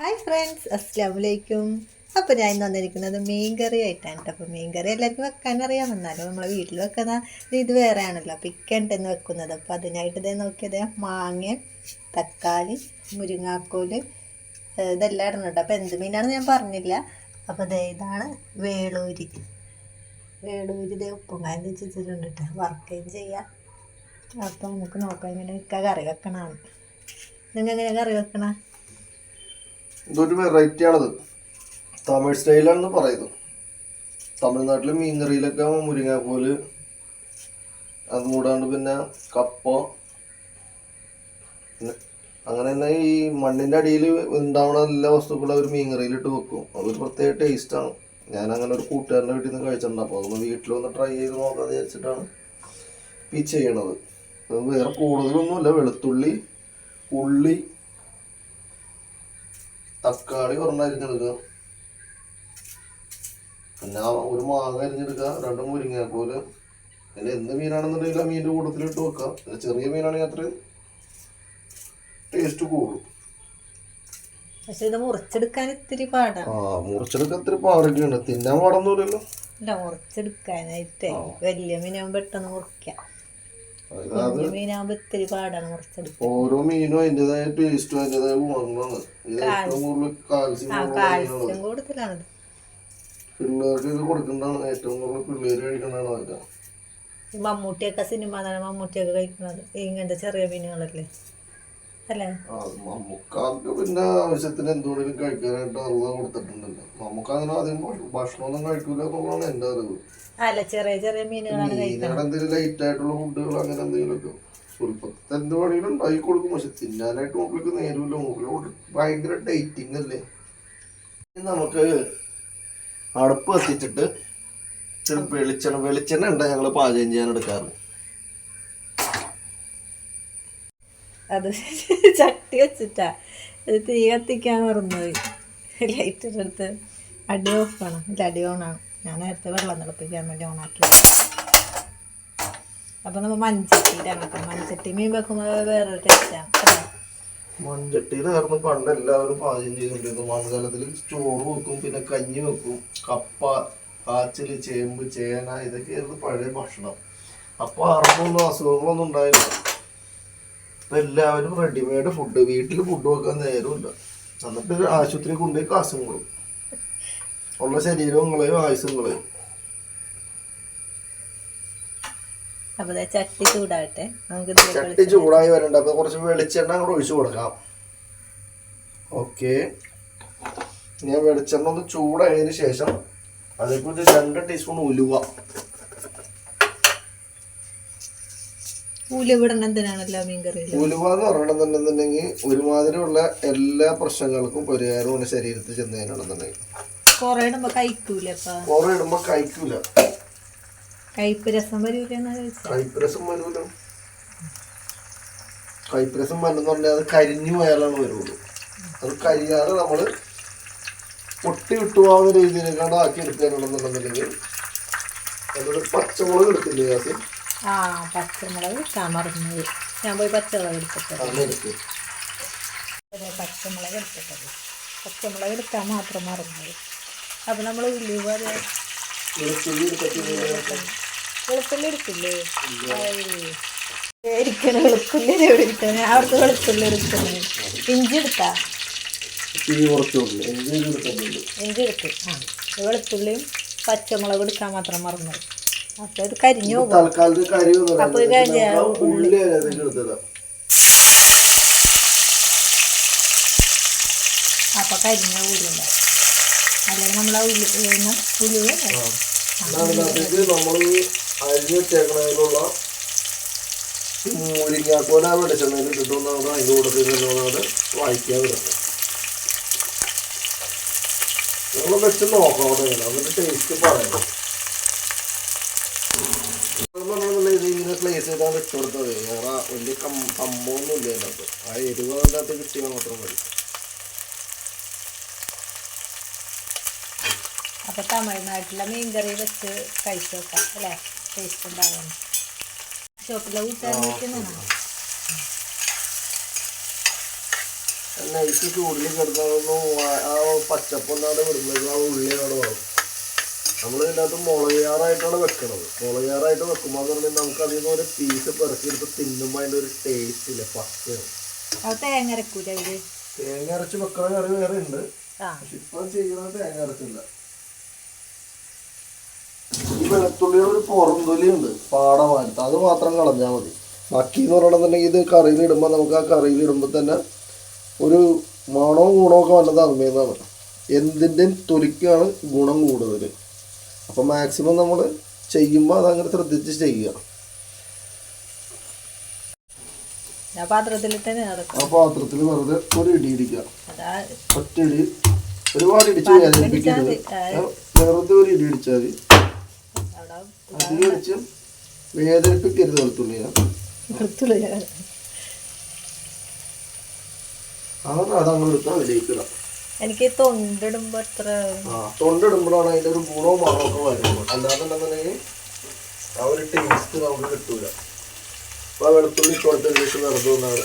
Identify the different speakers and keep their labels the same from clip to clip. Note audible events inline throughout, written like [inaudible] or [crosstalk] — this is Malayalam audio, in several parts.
Speaker 1: ഹായ് ഫ്രണ്ട്സ് അസ്സാം വലൈക്കും അപ്പോൾ ഞാൻ ഇന്ന് വന്നിരിക്കുന്നത് മീൻ കറി ആയിട്ടാണ് കേട്ടോ അപ്പോൾ മീൻ കറി എല്ലാവർക്കും വെക്കാൻ അറിയാമെന്നാലും നമ്മളെ വീട്ടിൽ വെക്കുന്ന ഇത് വേറെയാണല്ലോ. അപ്പോൾ ഇക്കണ്ടെന്ന് വെക്കുന്നത്. അപ്പോൾ അതിനായിട്ട് ഇതേ നോക്കിയത് മാങ്ങ തക്കാളി മുരിങ്ങാക്കോൽ ഏഹ് ഇതെല്ലാം ഇടണം കേട്ടോ അപ്പോൾ എന്ത് മീനാണെന്ന് ഞാൻ പറഞ്ഞില്ല. അപ്പോൾ ദേ ഇതാണ് വേളൂരി. വേളൂരി ഇതേ ഉപ്പും കാര്യം വെച്ചിട്ടുണ്ട് കേട്ടോ വർക്കുകയും ചെയ്യാം അപ്പോൾ നമുക്ക് നോക്കാം. ഇങ്ങനെ കറി വെക്കണമാണ് നിങ്ങൾ എങ്ങനെ കറി വെക്കണം?
Speaker 2: ഇതൊരു വെറൈറ്റി ആണത്. തമിഴ് സ്റ്റൈലാണെന്ന് പറയുന്നത് തമിഴ്നാട്ടിലെ മീൻകറിയിലൊക്കെ മുരിങ്ങാക്കോൽ അത് കൂടാണ്ട് പിന്നെ കപ്പ അങ്ങനെ തന്നെ ഈ മണ്ണിന്റെ അടിയിൽ ഉണ്ടാവുന്ന എല്ലാ വസ്തുക്കളും അവർ മീൻകറിയിലിട്ട് വെക്കും. അതൊരു പ്രത്യേക ടേസ്റ്റാണ് ഞാൻ അങ്ങനെ ഒരു കൂട്ടുകാരന്റെ വീട്ടിൽ നിന്ന് കഴിച്ചിട്ടുണ്ട്. അപ്പോൾ അതൊന്ന് വീട്ടിൽ വന്ന് ട്രൈ ചെയ്ത് നോക്കാമെന്ന് വിചാരിച്ചിട്ടാണ് ഈ ചെയ്യണത്. വേറെ കൂടുതലൊന്നുമില്ല. വെളുത്തുള്ളി ഉള്ളി തക്കാളി ഒരെണ്ണം അരിഞ്ഞെടുക്കുക പിന്നെ ഒരു മാങ്ങ അരിഞ്ഞെടുക്കുക രണ്ട് പോലെ പിന്നെ എന്ത് മീനാണെന്നുണ്ടെങ്കിൽ ആ മീനിന്റെ കൂട്ടത്തിൽ ഇട്ട് വെക്കാം പിന്നെ ചെറിയ മീനാണെങ്കിൽ അത്രയും ടേസ്റ്റ് കൂടും.
Speaker 1: പക്ഷെ ഇത് മുറിച്ചെടുക്കാൻ ഇത്തിരി പാടാണ്
Speaker 2: ആ മുറിച്ചെടുക്കാൻ ഇത്തിരി പാടൊക്കെയുണ്ട് തിന്നാൻ പാടൊന്നുമില്ലല്ലോ.
Speaker 1: അല്ല മുറിച്ചെടുക്കാനായിട്ടേ. വലിയ മീനാകുമ്പോൾ പെട്ടെന്ന് മുറിക്കാം. മീനാകുമ്പോൾ ഇത്തിരി പാടാണ് മുറിച്ചെടുക്കാൻ
Speaker 2: ഓരോ മീനും അതിന്റെതായ ടേസ്റ്റും അതിന്റെതായ ഗുണങ്ങളാണ്. ഏറ്റവും കൂടുതൽ കാൽസ്യം
Speaker 1: കൂടുതലാണ്
Speaker 2: പിള്ളേർക്ക് ഇത് കൊടുക്കേണ്ടതാണ്. ഏറ്റവും കൂടുതൽ പിള്ളേർ കഴിക്കേണ്ടതാണ് അതൊക്കെ.
Speaker 1: മമ്മൂട്ടിയൊക്കെ സിനിമ തന്നെ മമ്മൂട്ടിയൊക്കെ കഴിക്കുന്നത് ഇങ്ങനത്തെ ചെറിയ മീനുകളല്ലേ? അല്ലേ?
Speaker 2: മമ്മൂക്കാർക്ക് പിന്നെ ആവശ്യത്തിന് എന്തുകൊണ്ടെങ്കിലും കഴിക്കാനായിട്ട് അറിവ് കൊടുത്തിട്ടുണ്ടല്ലോ. നമുക്ക് അങ്ങനെ ആദ്യം ഭക്ഷണമൊന്നും കഴിക്കൂല എന്നുള്ളതാണ് എന്റെ അറിവ്.
Speaker 1: അല്ല ചെറിയ ചെറിയ മീനുകളാണ് കഴിക്കുന്നത്.
Speaker 2: എന്തെങ്കിലും ലൈറ്റ് ആയിട്ടുള്ള ഫുഡുകൾ അങ്ങനെ എന്തെങ്കിലുമൊക്കെ സ്വല്പത്തെ എന്ത് വേണമെങ്കിലും ഉണ്ടാക്കി കൊടുക്കും. പക്ഷെ തിന്നാനായിട്ട് മൂപ്പിലേക്ക് നേരമില്ല. മൂപ്പിലോട്ട് ഭയങ്കര ഡേറ്റിംഗ് അല്ലേ? നമുക്ക് അടുപ്പ് കത്തിച്ചിട്ട് ഇച്ചിരി വെളിച്ചെണ്ണ വെളിച്ചെണ്ണ ഉണ്ട്. ഞങ്ങൾ പാചകം ചെയ്യാൻ എടുക്കാറ്
Speaker 1: അത് [laughs] ചട്ടി വെച്ചിട്ടാ. ഇത് തീ കത്തിക്കാൻ മറന്നുപോയി. ലൈറ്റ് എടുത്ത് അടി ഓഫ് ആണ്? ഇല്ല അടി ഓണാണ് ഞാൻ നേരത്തെ വെള്ളം തിളപ്പിക്കാൻ വേണ്ടി ഓണാക്കി അപ്പോൾ നമ്മൾ മൺചട്ടിയിലാണ് കേട്ടോ മൺചട്ടി മീൻ വെക്കുമ്പോൾ വേറൊരു ടേസ്റ്റാണ്
Speaker 2: മൺചട്ടിയിലായിരുന്നു പണ്ട് എല്ലാവരും പാചകം ചെയ്തുകൊണ്ടിരുന്നത് മൺകാലത്തിൽ ചോറ് വെക്കും പിന്നെ കഞ്ഞി വെക്കും കപ്പ കാച്ചിൽ ചേമ്പ് ചേന ഇതൊക്കെയായിരുന്നു പഴയ ഭക്ഷണം. അപ്പോൾ ആർക്കൊന്നും അസുഖങ്ങളൊന്നും ഉണ്ടായില്ല. ഇപ്പൊ എല്ലാവരും റെഡിമെയ്ഡ് ഫുഡ് വീട്ടിൽ ഫുഡ് വെക്കാൻ നേരമില്ല എന്നിട്ട് ആശുപത്രി കൊണ്ടുപോയി കാശും കൊടുക്കും. ഉള്ള ശരീരവും കളയും ആയുസും
Speaker 1: അപ്പോൾ ചട്ടി നമുക്ക്
Speaker 2: ചട്ടി ചൂടായി വരണ്ട. അപ്പൊ കുറച്ച് വെളിച്ചെണ്ണ അങ്ങോട്ട് ഒഴിച്ചു കൊടുക്കാം. ഓക്കെ. ഞാൻ വെളിച്ചെണ്ണ ഒന്ന് ചൂടായതിനു ശേഷം അതേക്കുറിച്ച് രണ്ട് ടീസ്പൂൺ ഉലുവ.
Speaker 1: ഉലുവിടണം എന്തിനാണല്ലോ മീൻ കറിയിൽ
Speaker 2: ഉലുവ എന്ന് പറയണമെന്നുണ്ടെന്നുണ്ടെങ്കിൽ ഒരുമാതിരിയുള്ള എല്ലാ പ്രശ്നങ്ങൾക്കും പരിഹാരമാണ് ശരീരത്തിൽ ചെന്നതിനാണെന്നുണ്ടെങ്കിൽ
Speaker 1: ഇടുമ്പോൾ കഴിക്കൂലേ രസം
Speaker 2: പറഞ്ഞാൽ അത് കരിഞ്ഞു പോയാലാണ് വരുള്ളൂ. അത് കരിയാതെ നമ്മൾ പൊട്ടി വിട്ടുപോകുന്ന രീതിയിലേക്കാണ് ആക്കി എടുക്കാനുണ്ടെന്നുണ്ടെന്നുണ്ടെങ്കിൽ അതൊരു പച്ചമുളക് എടുക്കില്ലേ
Speaker 1: ആ പച്ചമുളക് മറന്നുപോയി ഞാൻ പോയി പച്ചമുളക് എടുത്തിട്ട് പച്ചമുളക് എടുത്തിട്ടത് പച്ചമുളക് എടുക്കാൻ മാത്രം മറന്നുപോയി അപ്പം നമ്മൾ ഉള്ളി അതെ
Speaker 2: വെളുത്തുള്ളി എടുത്തിട്ട്
Speaker 1: വെളുത്തുള്ളി എടുക്കില്ലേ ഇരിക്കണ വെളുത്തുള്ളി എവിടെ ഇരിക്കണേ. അവർക്ക് വെളുത്തുള്ളി എടുക്കണേ ഇഞ്ചി എടുത്താ? ഇഞ്ചി ആ വെളുത്തുള്ളിയും പച്ചമുളക് എടുക്കാൻ മാത്രം മറന്നു. അപ്പോൾ ഇത് കരിഞ്ഞു പോകും. ഇത്
Speaker 2: ഉള്ളി
Speaker 1: അപ്പോൾ കരിഞ്ഞ ഉള്ളില്ല അല്ലെങ്കിൽ നമ്മൾ ആ ഉള്ളി ഉലുവ
Speaker 2: നമ്മൾ അരിഞ്ഞ് വെച്ചേക്കണതിലുള്ള മുരിങ്ങാക്കോല വെളിച്ചെണ്ണയിൽ ഇട്ടിട്ട് നമുക്ക് അതിന്റെ കൂട്ടത്തിൽ നിന്നത് വായിക്കാൻ വിടണം നിങ്ങൾ വെച്ച് നോക്കണം നിങ്ങൾ എന്നിട്ട് ടേസ്റ്റ് പറയണം. ഇത് ഇങ്ങനെ പ്ലേസ് ചെയ്താൽ ഇട്ട് കൊടുത്തത് വേറെ വലിയ കം സംഭവമൊന്നും ഇല്ല അതിനകത്ത് ആ എരിവ് അതിന്റെ അകത്ത് കിട്ടിയാൽ മാത്രം മതി.
Speaker 1: അപ്പോൾ തമിഴ്നാട്ടിലെ മീൻകറി വെച്ച് കഴിച്ചു നോക്കാം അല്ലേ? ടേസ്റ്റ് ഉണ്ടാവും. ഷോപ്പിലെ വയ്ക്കുന്നതാണ്
Speaker 2: നൈസ് ചൂടിൽ ആ വേണം. നമ്മൾ ഇതിനകത്ത് മുളകാറായിട്ടാണ് വെക്കണത്. മുളകാറായിട്ട് വെക്കുമ്പോൾ എന്ന് പറഞ്ഞാൽ നമുക്ക് അതിൽ നിന്ന് ഒരു പീസ് പെറുക്കിയെടുത്ത് തിന്നുമ്പോൾ അതിന്റെ ഒരു ടേസ്റ്റ് ഇല്ല? പച്ചയാണ്.
Speaker 1: തേങ്ങ അരക്കൂല
Speaker 2: തേങ്ങ അരച്ച് വെക്കണ കറി വേറെ ഉണ്ട്. പക്ഷെ ഇപ്പം ചെയ്യണത് തേങ്ങ അരച്ചില്ല. വെളുത്തുള്ളിയുടെ ഒരു പുറംതൊലി ഉണ്ട് പാടമായിട്ട് അത് മാത്രം കളഞ്ഞാൽ മതി. ബാക്കി എന്ന് പറയണമെന്നുണ്ടെങ്കിൽ ഇത് കറിയിൽ ഇടുമ്പോൾ നമുക്ക് ആ കറിയിൽ ഇടുമ്പോൾ തന്നെ ഒരു മണവും ഗുണവും ഒക്കെ വന്നത് അമ്മയെന്നാണ് എന്തിന്റെയും തൊലിക്കാണ് ഗുണം കൂടുതൽ അപ്പോൾ മാക്സിമം നമ്മൾ ചെയ്യുമ്പോൾ അതങ്ങനെ ശ്രദ്ധിച്ച് ചെയ്യുക. ആ പാത്രത്തിൽ വെറുതെ ഒരു ഇടി ഇടിക്കുക. ഒറ്റ ഇടി. ഒരുപാട് ഇടിച്ച് വേദനിപ്പിക്കരുത്. വെറുതെ ഒരു ഇടി ഇടിച്ചാൽ മതി. അധികം വേദനിപ്പിക്കരുത് വെളുത്തുള്ളിയെ അങ്ങനെ
Speaker 1: എനിക്ക് തൊണ്ടിടുമ്പോ അത്ര
Speaker 2: തൊണ്ടിടുമ്പോഴാണ് അതിന്റെ ഒരു ഗുണവും മണമൊക്കെ വരുന്നത്. അല്ലാന്നുണ്ടെന്നുണ്ടെങ്കിൽ ആ ഒരു ടേസ്റ്റ് നമുക്ക് കിട്ടൂല. അപ്പൊ വെളുത്തുള്ളി കൊടുത്ത ശേഷം വെറുതെ ഒന്നാണ്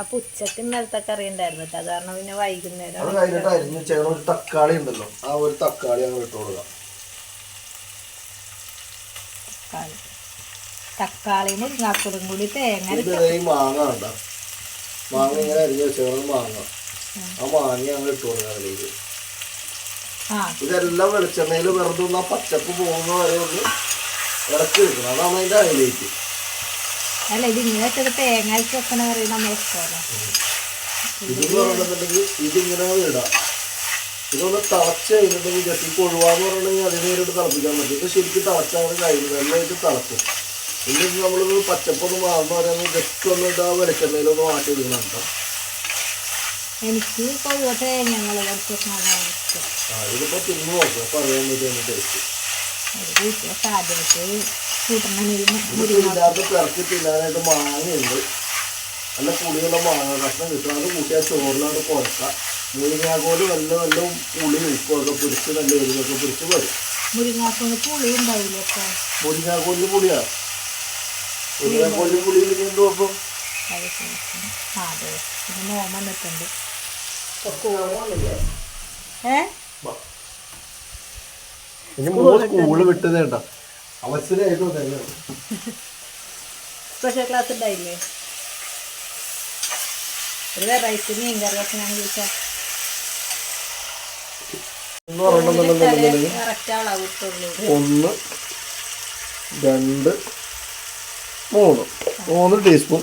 Speaker 1: അപ്പൊ ഉച്ചയ്ക്ക് ഇന്നലത്തെ കറി ഉണ്ടായിരുന്നു അത് കാരണം പിന്നെ വൈകുന്നേരം
Speaker 2: അത് കഴിഞ്ഞിട്ട് അരിഞ്ഞ് ചെയ്യണ ഒരു തക്കാളി ഉണ്ടല്ലോ. ആ ഒരു തക്കാളി അങ്ങ് ഇട്ട് കൊടുക്കാം.
Speaker 1: തക്കാളി. തക്കാളി മുരിങ്ങാക്കുടും കൂടി തേങ്ങ
Speaker 2: ഈ മാങ്ങ ഉണ്ട മാങ്ങ ഇങ്ങനെ അരിഞ്ഞ് വെച്ചാൽ മാങ്ങ. ആ മാങ്ങ ഞങ്ങൾ ഇട്ട് കൊടുക്കാം അതിലേക്ക്. ഇതെല്ലാം വെളിച്ചെണ്ണയിൽ വെറുതെ ഒന്ന് ആ പച്ചപ്പ് പോകുന്ന വരെ ഒന്ന് ഇറക്കി വെക്കണം. അതാണ് അതിന്റെ ഹൈലൈറ്റ്
Speaker 1: അല്ല ഇത് ഇങ്ങനെ തേങ്ങ അരച്ച് വെക്കണ കറി നമ്മൾ ഇഷ്ടമല്ല.
Speaker 2: ഇതെന്ന് പറഞ്ഞിട്ടുണ്ടെങ്കിൽ ഇതിങ്ങനെ ഇടാം. ഇതൊന്ന് തിളച്ച് കഴിഞ്ഞിട്ടുണ്ടെങ്കിൽ ജസ്റ്റ് ഈ കൊഴുവാന്ന് പറഞ്ഞിട്ടുണ്ടെങ്കിൽ അതിന് നേരിട്ട് തിളപ്പിക്കാൻ പറ്റും ഇത് ശരിക്കും തിളച്ചാണ് കഴിഞ്ഞു നല്ലതായിട്ട് തിളക്കും. ഇനി നമ്മളിത് പച്ചപ്പൊന്ന് മാറുന്ന പറയുമ്പോൾ ജസ്റ്റ് ഒന്ന് ഇതാ വെളിച്ചെണ്ണയിലൊന്ന് മാറ്റി എടുക്കണം കേട്ടോ.
Speaker 1: എനിക്ക് ഇതിപ്പോ
Speaker 2: ആ തിന്നു നോക്കാം പറയാൻ വേണ്ടി ടേസ്റ്റ് തിന്നാനായിട്ട് മാങ്ങയുണ്ട്. നല്ല പുളിയുള്ള മാങ്ങ കഷ്ണം കിട്ടും. അത് കൂട്ടി ആ ചോറിലാണ് കുഴക്കാം. മുരിങ്ങാക്കോൽ നല്ല നല്ല പുളി ഉപ്പൊക്കെ പിടിച്ച് നല്ല എരിവൊക്കെ പിടിച്ച് വരും.
Speaker 1: മുരിങ്ങാക്കൊണ്ട് പുളി ഉണ്ടാവില്ല
Speaker 2: മുരിങ്ങാക്കോലിന് പുളിയാ? മുരിങ്ങാക്കോലിന് എന്ത് അപ്പം
Speaker 1: അത് മോൻ വന്നിട്ടുണ്ട്. ഏ
Speaker 2: സ്കൂൾ വിട്ടത് കേട്ടാ അവസരമായിട്ട് തന്നെ
Speaker 1: സ്പെഷ്യൽ ക്ലാസ് ഉണ്ടായില്ലേ? ഒരു വെറൈറ്റി മീൻ കറി വെക്കാൻ ചോദിച്ചാൽ
Speaker 2: ഒന്ന് രണ്ട് മൂന്ന്. മൂന്ന് ടീസ്പൂൺ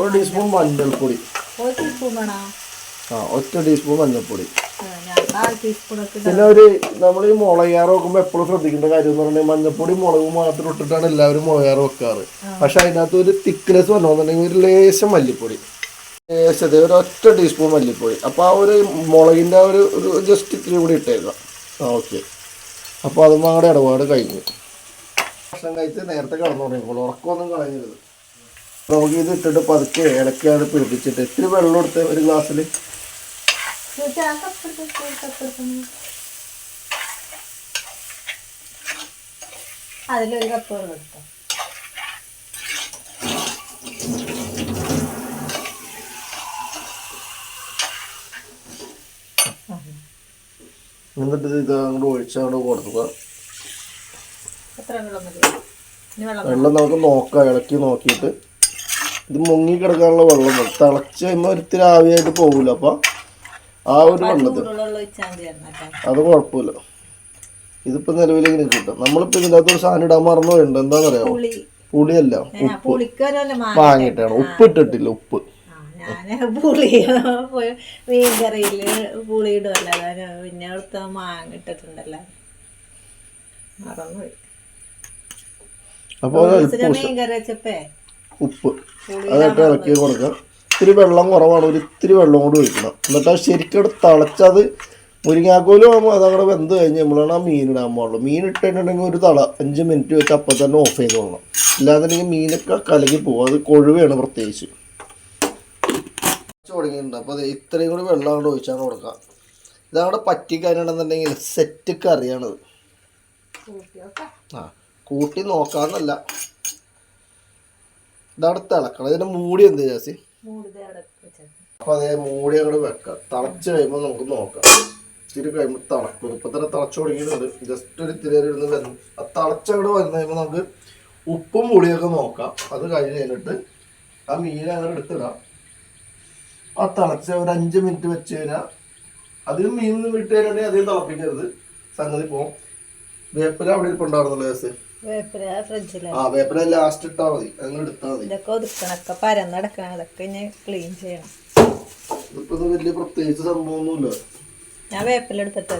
Speaker 2: ഒരു ടീസ്പൂൺ മഞ്ഞൾപ്പൊടി. ആ ഒറ്റ ടീസ്പൂൺ മഞ്ഞൾപ്പൊടി. പിന്നെ ഒരു നമ്മൾ ഈ മുളകാറ് വെക്കുമ്പോൾ എപ്പോഴും ശ്രദ്ധിക്കേണ്ട കാര്യം എന്ന് പറഞ്ഞാൽ മഞ്ഞപ്പൊടി മുളകും മാത്രം ഇട്ടിട്ടാണ് എല്ലാവരും മുളകാറ് വെക്കാറ്. പക്ഷെ അതിനകത്ത് ഒരു തിക്നെസ് വന്നോന്നുണ്ടെങ്കിൽ ഒരു ലേശം മല്ലിപ്പൊടി. ലേശത്തെ ഒരു ഒറ്റ ടീസ്പൂൺ മല്ലിപ്പൊടി. അപ്പോൾ ആ ഒരു മുളകിന്റെ ആ ഒരു ഒരു ജസ്റ്റ് ഇത്തിരി കൂടി ഇട്ടേക്കാം. ആ ഓക്കെ അപ്പോൾ അതും നമ്മുടെ ഇടപാട് കഴിഞ്ഞു. ഭക്ഷണം കഴിച്ച് നേരത്തെ കിടന്നു തുടങ്ങിക്കോളൂ. ഉറക്കമൊന്നും കളയരുത്. നമുക്ക് ഇത് ഇട്ടിട്ട് പതുക്കെ ഇളക്കിയാണ് പിടിപ്പിച്ചിട്ട്. ഇത്തിരി വെള്ളം എടുത്ത് ഒരു ഗ്ലാസ്സിൽ
Speaker 1: ചോദിച്ചാ, ആ കപ്പ് എടുത്ത് ഒരു കപ്പ് എടുത്ത് അതിലൊരു കപ്പ് വെള്ളം എടുത്തോ
Speaker 2: എന്നിട്ട് ഇത് അങ്ങോട്ട് ഒഴിച്ചങ്ങോട്ട് കൊടുക്കുക.
Speaker 1: എത്ര വെള്ളം
Speaker 2: നമുക്ക് നോക്കാം ഇളക്കി നോക്കിയിട്ട്. ഇത് മുങ്ങി കിടക്കാനുള്ള വെള്ളം. തിളച്ച് കഴിയുമ്പോൾ ഒരിത്തിരി ആവിയായിട്ട് പോകില്ല അപ്പം ആ ഒരു വെള്ളത്തിൽ. അത് കുഴപ്പമില്ല. ഇതിപ്പോ നിലവിൽ ഇങ്ങനെ കിട്ടും നമ്മളിപ്പോ ഇതിന്റെ അകത്ത് ഒരു സാധനം ഇടാൻ മറന്നു ഉണ്ട് എന്താണെന്ന് അറിയാമോ
Speaker 1: പുളി.
Speaker 2: പുളിയല്ല
Speaker 1: ഉപ്പ്. വാങ്ങിട്ടാണ്
Speaker 2: വാങ്ങിയിട്ടാണ് ഉപ്പ്. ഇട്ടിട്ടില്ല ഉപ്പ്
Speaker 1: പുളി [laughs] പോയി മീൻ പുളി ഇടുമല്ലോ പിന്നെ അവിടുത്തെ മാങ്ങ ഇട്ടിട്ടുണ്ടല്ലോ. മറന്നുപോയി.
Speaker 2: അപ്പോൾ
Speaker 1: ഇച്ചിരി വെച്ചപ്പേ?
Speaker 2: ഉപ്പ്. അതായിട്ട് ഇളക്കി കൊടുക്കുക ഇത്തിരി വെള്ളം കുറവാണ് ഒരു ഇത്തിരി വെള്ളം കൂടി ഒഴിക്കണം. എന്നിട്ട് അത് ശരിക്കും തിളച്ചത് മുരിങ്ങാക്കോലും ആകുമ്പോൾ അതങ്ങനെ വെന്ത് കഴിഞ്ഞ് നമ്മളാണ് ആ മീൻ ഇടാൻ പാടുള്ളൂ. മീൻ ഇട്ടിട്ടുണ്ടെങ്കിൽ ഒരു തള അഞ്ച് മിനിറ്റ് വെച്ച് അപ്പം തന്നെ ഓഫ് ചെയ്ത് കൊള്ളണം. ഇല്ലാന്നുണ്ടെങ്കിൽ മീനൊക്കെ കലങ്ങി പോകും അത് കൊഴുവയാണ് പ്രത്യേകിച്ച്. തുടങ്ങിയിട്ടുണ്ട്. അപ്പോൾ അത് ഇത്രയും കൂടി വെള്ളം കൊണ്ട് ഒഴിച്ചാണ് കൊടുക്കുക. ഇതവിടെ പറ്റിക്കാനാണെന്നുണ്ടെങ്കിൽ സെറ്റ് കറിയാണത്. ആ കൂട്ടി നോക്കാന്നല്ല ഇതവിടെ തിളക്കണം. ഇതിന്റെ മൂടി എന്ത് ജാസി? അപ്പൊ അതേ മൂടി അങ്ങോട്ട് വെക്കാം. തിളച്ച് കഴിയുമ്പോൾ നമുക്ക് നോക്കാം. ഇത്തിരി കഴിയുമ്പോൾ തിളക്കും. ഇപ്പൊ തന്നെ തിളച്ചു തുടങ്ങിയിട്ടുണ്ട്. ജസ്റ്റ് ഒരു ഇത്തിരി വരുന്നു ആ തിളച്ചങ്ങോട്ട് വരുന്ന കഴിയുമ്പോൾ നമുക്ക് ഉപ്പും പുളിയൊക്കെ നോക്കാം. അത് കഴിഞ്ഞ് കഴിഞ്ഞിട്ട് ആ മീൻ അങ്ങനെ എടുത്തിടാം. ആ തിളച്ച ഒരു അഞ്ച് മിനിറ്റ് വെച്ച് കഴിഞ്ഞാൽ അതിൽ മീൻ വിട്ട് കഴിഞ്ഞിട്ടുണ്ടെങ്കിൽ അധികം തിളപ്പിക്കരുത്. സംഗതി പോവും. വേപ്പില അവിടെ ഇരിപ്പുണ്ടായിരുന്നല്ലോ
Speaker 1: ഫ്രിഡ്ജിൽ
Speaker 2: ആ വേപ്പില ലാസ്റ്റ് ഇട്ടാൽ മതി. അങ്ങനെ എടുത്താൽ മതി.
Speaker 1: ഇതൊക്കെ ഒതുക്കണൊക്കെ പരന്നടക്കണം അതൊക്കെ ഇനി ക്ലീൻ ചെയ്യണം.
Speaker 2: വലിയ പ്രത്യേകിച്ച് സംഭവമൊന്നുമില്ല.
Speaker 1: ഞാൻ വേപ്പില എടുത്തിട്ട്
Speaker 2: ആ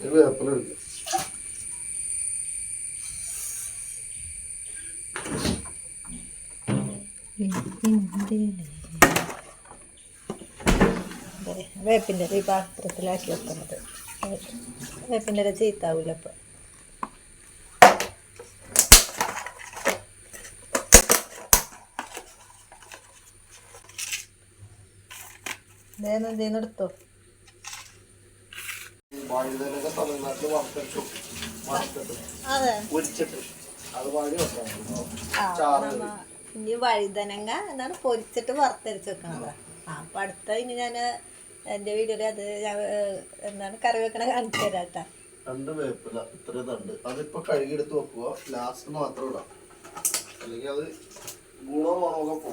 Speaker 2: ഇത് വേപ്പില എടുക്കാം.
Speaker 1: വേപ്പിന്റെ ഈ പാത്രത്തിലാക്കി വെക്കുന്നത്. വേപ്പിന്റെ ഇല ചീത്താവൂല ഇപ്പം ഇതേന്ന് ഇതേന്ന് എടുത്തോ
Speaker 2: വഴുതനൊക്കെ തമിഴ്നാട്ടിൽ വറുത്തിട്ടു വറുത്തിട്ടു
Speaker 1: അതെ
Speaker 2: പൊരിച്ചിട്ട് അത് വഴി വെക്കാം
Speaker 1: ആ,
Speaker 2: ചാറ്
Speaker 1: എടുത്തോ ഇനി വഴുതനങ്ങ എന്താണ് പൊരിച്ചിട്ട് വറുത്തരച്ച് വെക്കണത്. ആ അപ്പം അടുത്ത ഇനി ഞാൻ എന്റെ വീഡിയോയിൽ അത് എന്താണ് കറി വെക്കണ കാണിച്ചു തരാം കേട്ടോ
Speaker 2: രണ്ട് വേപ്പില ഇത്ര തണ്ട്. അതിപ്പോ കഴുകിയെടുത്ത് വെക്കുക ലാസ്റ്റ് മാത്രം ഇടാം. അല്ലെങ്കിൽ അത് ഗുണമാണോ മണമൊക്കെ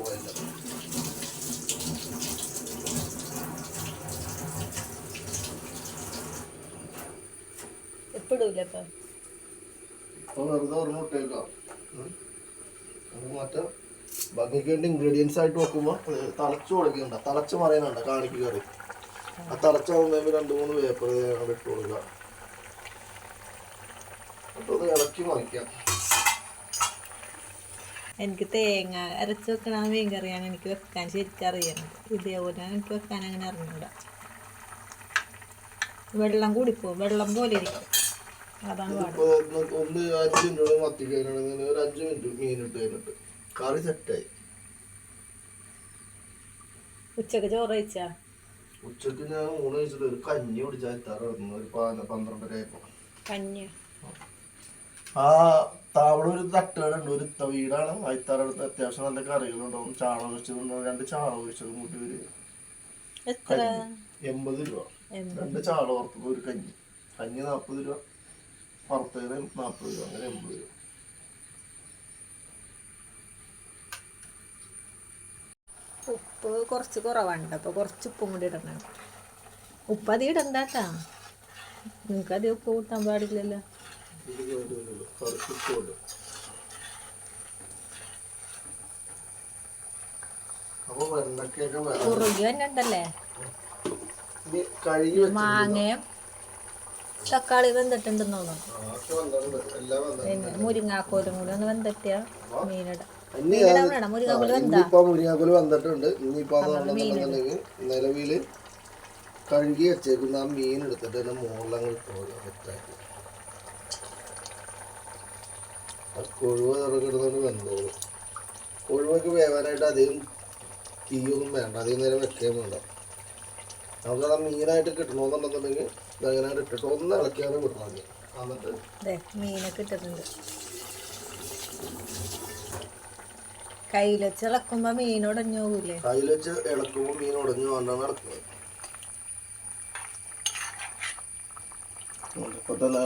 Speaker 2: പോവില്ല
Speaker 1: ഇപ്പം ഇടൂല ഇപ്പം
Speaker 2: ഇപ്പൊ വെറുതെ ഒരെണ്ണം ഇട്ടേക്കാം. മറ്റേ. ഭംഗിക്ക് വേണ്ടി ഇൻഗ്രീഡിയൻസ് ആയിട്ട് വെക്കുമ്പോൾ തളച്ചു കൊടുക്കണ്ട തളച്ചു മറിയാനുണ്ട് കാണിക്കുക കറി. ആ തളച്ചാകുമ്പോൾ രണ്ട് മൂന്ന് പേപ്പർ അങ്ങോട്ട് ഇട്ട് കൊടുക്കുക അപ്പോൾ അത് ഇളക്കി മറിക്കാം.
Speaker 1: എനിക്ക് തേങ്ങ അരച്ച് വെക്കണ മീൻ കറിയാണ് എനിക്ക് വെക്കാൻ ശരിക്കും അറിയണം ഇതേപോലെ എനിക്ക് വെക്കാൻ അങ്ങനെ അറിഞ്ഞൂടാ. വെള്ളം കൂടിപ്പോവും വെള്ളം പോലെ ഇരിക്കും.
Speaker 2: ഒന്ന് അഞ്ച് മിനിറ്റ് മത്തി കഴിഞ്ഞാണെങ്കിൽ ഒരു അഞ്ച് മിനിറ്റ് മീൻ ഇട്ട് കഴിഞ്ഞിട്ട് കറി സെറ്റായി
Speaker 1: ഉച്ചയ്ക്ക് ചോറ് കഴിച്ചാ?
Speaker 2: ഉച്ചയ്ക്ക് ഞാൻ ഊണ് കഴിച്ചിട്ട് ഒരു കഞ്ഞി കുടിച്ചാൽ എത്താറായിരുന്നു ഒരു പതിന പന്ത്രണ്ടര ആയപ്പോ.
Speaker 1: കഞ്ഞി
Speaker 2: ആ താവടെ ഒരു തട്ടുകടുണ്ട് ഒരു വീടാണ്. അയത്താറടുത്ത് അത്യാവശ്യം നല്ല കറികളുണ്ടാവും. ചാണകം വെച്ചതുണ്ടാവും രണ്ട് ചാണകം വെച്ചതും കൂട്ടി ഒരു എൺപത് രൂപ. രണ്ട് ചാള ഓർത്തത് ഒരു കഞ്ഞി. കഞ്ഞി നാൽപ്പത് രൂപ. വറുത്തത് നാൽപ്പത് രൂപ അങ്ങനെ എൺപത് രൂപ.
Speaker 1: ഉപ്പ് കുറച്ച് കുറവുണ്ട് അപ്പോൾ കുറച്ച് ഉപ്പും കൂടി ഇടണം. ഉപ്പ് അത് ഇടണ്ടാട്ടാ. നിങ്ങൾക്ക് അധികം ഉപ്പ് കൂട്ടാൻ പാടില്ലല്ലോ.
Speaker 2: അപ്പൊ
Speaker 1: കുറുകി തന്നെ ഉണ്ടല്ലേ മാങ്ങയും തക്കാളി വെന്തിട്ടുണ്ടെന്ന് തോന്നുന്നു. മുരിങ്ങാക്കോലും കൂടി ഒന്ന് വെന്തിട്ടിയ മീനിടാം.
Speaker 2: മുരിങ്ങാക്കോൽ വന്നിട്ടുണ്ട്. അതാണെന്നുണ്ടെങ്കിൽ നിലവിൽ കഴുകി വെച്ചേക്കുന്ന ആ മീൻ എടുത്തിട്ട് അതിന്റെ മുകളിലങ്ങ് ഇട്ട് കൊടുക്കുക സെറ്റാക്കി ആ കൊഴുവ ഇറങ്ങിടുന്നതുകൊണ്ട് വെന്തോളും കൊഴുവൊക്കെ വേവാനായിട്ട് അധികം തീയൊന്നും വേണ്ട. അധികം നേരം വെക്കുകയും വേണ്ട. നമുക്ക് ആ മീനായിട്ട് കിട്ടണമെന്നുണ്ടെന്നുണ്ടെങ്കിൽ ഇതങ്ങനെ ഇട്ടിട്ട് ഒന്ന് ഇളക്കിയാണ് വിടണം എന്നിട്ട്
Speaker 1: അതെ മീനൊക്കെ ഇട്ടിട്ടുണ്ട്. കയ്യിൽ വെച്ച് ഇളക്കുമ്പോ മീൻ ഉടഞ്ഞു പോകൂലേ?
Speaker 2: കയ്യിൽ വെച്ച് ഇളക്കുമ്പോൾ മീൻ ഉടഞ്ഞു കൊണ്ടാണ് ഇളക്കുന്നത് ഇപ്പൊ തന്നെ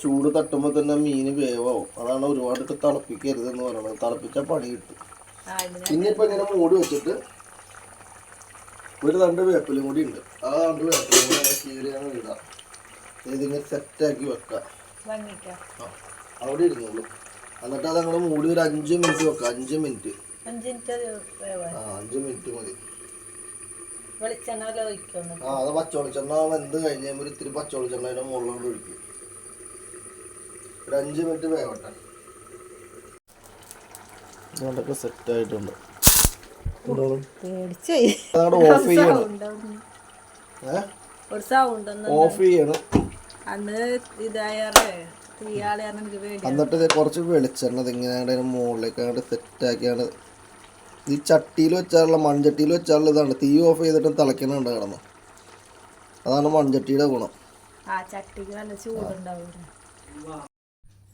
Speaker 2: ചൂട് തട്ടുമ്പോൾ തന്നെ മീൻ വേവാവും. അതാണ് ഒരുപാട് തിളപ്പിക്കരുത് എന്ന് പറയുന്നത് തിളപ്പിച്ചാൽ പണി കിട്ടും.
Speaker 1: ആ ഇതിന്
Speaker 2: പിന്നെ ഇപ്പൊ ഇങ്ങനെ മൂടി വെച്ചിട്ട് ഒരു തണ്ട് വേപ്പിലും കൂടി ഉണ്ട്. ആ തണ്ട് വേപ്പിലും കൂടി കീറിയാണ് ഇടാം. ഇതിങ്ങനെ സെറ്റാക്കി വെക്കാം. അവിടെ ഇരുന്നുള്ളൂ എന്നിട്ട് അത് അങ്ങനെ മൂടി ഒരു അഞ്ച് മിനിറ്റ് വെക്കാം. അഞ്ച് മിനിറ്റ്
Speaker 1: അഞ്ച് മിനിറ്റ് വേവാൻ
Speaker 2: ആ അഞ്ച് മിനിറ്റ് മതി. ആ അത് പച്ചവെളിച്ചെണ്ണ വെന്ത് കഴിഞ്ഞ് കഴിയുമ്പോൾ ഇത്തിരി പച്ചവെളിച്ചെണ്ണ അതിന്റെ മുകളിലോട്ട് ഒഴിക്കും. ഒരു അഞ്ച് മിനിറ്റ് വേവട്ടെ. സെറ്റ് ആയിട്ടുണ്ട്. ഓഫ് ചെയ്യണം. ഓഫ് ചെയ്യണം. എന്നിട്ട് കുറച്ച് വെളിച്ചെണ്ണത് ഇങ്ങനെ മുകളിലേക്ക് അങ്ങോട്ട് സെറ്റാക്കിയാണ് ഈ ചട്ടിയിൽ വെച്ചാലുള്ള മൺചട്ടിയിൽ വെച്ചാലുള്ള ഇതാണ്. തീ ഓഫ് ചെയ്തിട്ട് തിളക്കണുണ്ട് കിടന്നു. അതാണ് മൺചട്ടിയുടെ ഗുണം.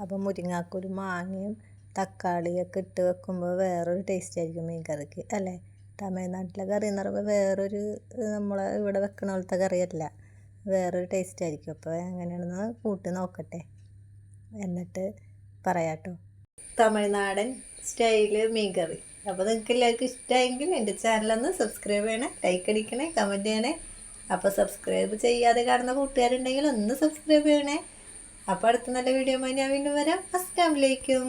Speaker 1: അപ്പം മുരിങ്ങാക്കൊരു മാങ്ങയും തക്കാളിയൊക്കെ ഇട്ട് വെക്കുമ്പോൾ വേറൊരു ടേസ്റ്റ് ആയിരിക്കും മീൻ കറിക്ക് അല്ലേ? തമിഴ്നാട്ടിലെ കറി എന്ന് പറയുമ്പോൾ വേറൊരു നമ്മളെ ഇവിടെ വെക്കണ പോലത്തെ കറിയല്ല. വേറൊരു ടേസ്റ്റ് ആയിരിക്കും. അപ്പോൾ എങ്ങനെയാണെന്ന് കൂട്ടി നോക്കട്ടെ. എന്നിട്ട് പറയാട്ടോ. തമിഴ്നാടൻ സ്റ്റൈൽ മീൻ കറി. അപ്പോൾ നിങ്ങൾക്ക് എല്ലാവർക്കും ഇഷ്ടമായെങ്കിൽ എന്റെ ചാനലൊന്ന് സബ്സ്ക്രൈബ് ചെയ്യണേ ലൈക്ക് അടിക്കണേ കമന്റ് ചെയ്യണേ. അപ്പോൾ സബ്സ്ക്രൈബ് ചെയ്യാതെ കാണുന്ന കൂട്ടുകാരുണ്ടെങ്കിൽ ഒന്ന് സബ്സ്ക്രൈബ് ചെയ്യണേ. അപ്പോൾ അടുത്ത നല്ല വീഡിയോ ഞാൻ വീണ്ടും വരാം. ഫസ്റ്റ് വലൈക്കും